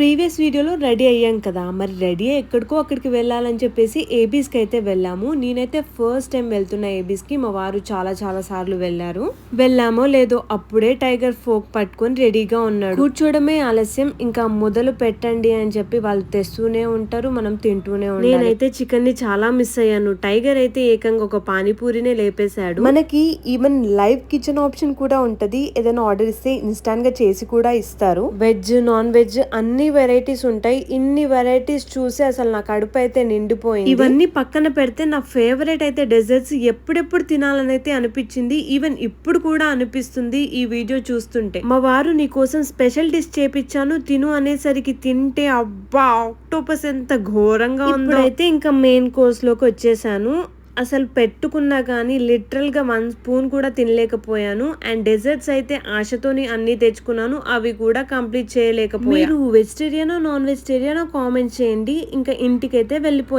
Previous వీడియోలో ready అయ్యాం కదా. మరి రెడీ ఎక్కడికో అక్కడికి వెళ్ళాలని చెప్పేసి ఏబీస్కి అయితే వెళ్ళాము. నేనైతే ఫస్ట్ టైం వెళ్తున్న ఏబీస్కి మా వారు చాలా చాలా సార్లు వెళ్ళారు. వెళ్ళామో లేదో అప్పుడే టైగర్ ఫోక్ పట్టుకొని రెడీగా ఉన్నాడు. కూర్చోవడమే ఆలస్యం. ఇంకా మొదలు పెట్టండి అని చెప్పి వాళ్ళు తెస్తూనే ఉంటారు. మనం తింటూనే ఉంటాం నేనైతే చికెన్ని చాలా మిస్ అయ్యాను. టైగర్ అయితే ఏకంగా ఒక పానీపూరినే లేపేశాడు. మనకి ఈవెన్ లైవ్ కిచెన్ ఆప్షన్ కూడా ఉంటది. ఏదైనా ఆర్డర్ ఇస్తే ఇన్స్టాంట్గా చేసి కూడా ఇస్తారు. వెజ్ నాన్ వెజ్ అన్ని వెరైటీస్ ఉంటాయి. ఇన్ని వెరైటీస్ చూసి అసలు నా కడుపు అయితే నిండిపోయింది. ఇవన్నీ పక్కన పెడితే నా ఫేవరెట్ అయితే డెజర్ట్స్ ఎప్పుడెప్పుడు తినాలని అయితే అనిపించింది. ఈవెన్ ఇప్పుడు కూడా అనిపిస్తుంది ఈ వీడియో చూస్తుంటే. మా వారు నీ కోసం స్పెషల్ డిష్ చేపించాను తిను అనేసరికి తింటే అబ్బా ఆక్టోపస్ ఎంత ఘోరంగా ఉందో. అయితే ఇంకా మెయిన్ కోర్స్లోకి వచ్చేసాను. అసలు పెట్టుకున్నా కానీ లిటరల్గా వన్ స్పూన్ కూడా తినలేకపోయాను. అండ్ డెజర్ట్స్ అయితే ఆశతోని అన్ని తెచ్చుకున్నాను. అవి కూడా కంప్లీట్ చేయలేకపోయాను మీరు వెజిటేరియనా నాన్ వెజిటేరియనా కామెంట్ చేయండి. ఇంకా ఇంటికైతే వెళ్ళిపోయాను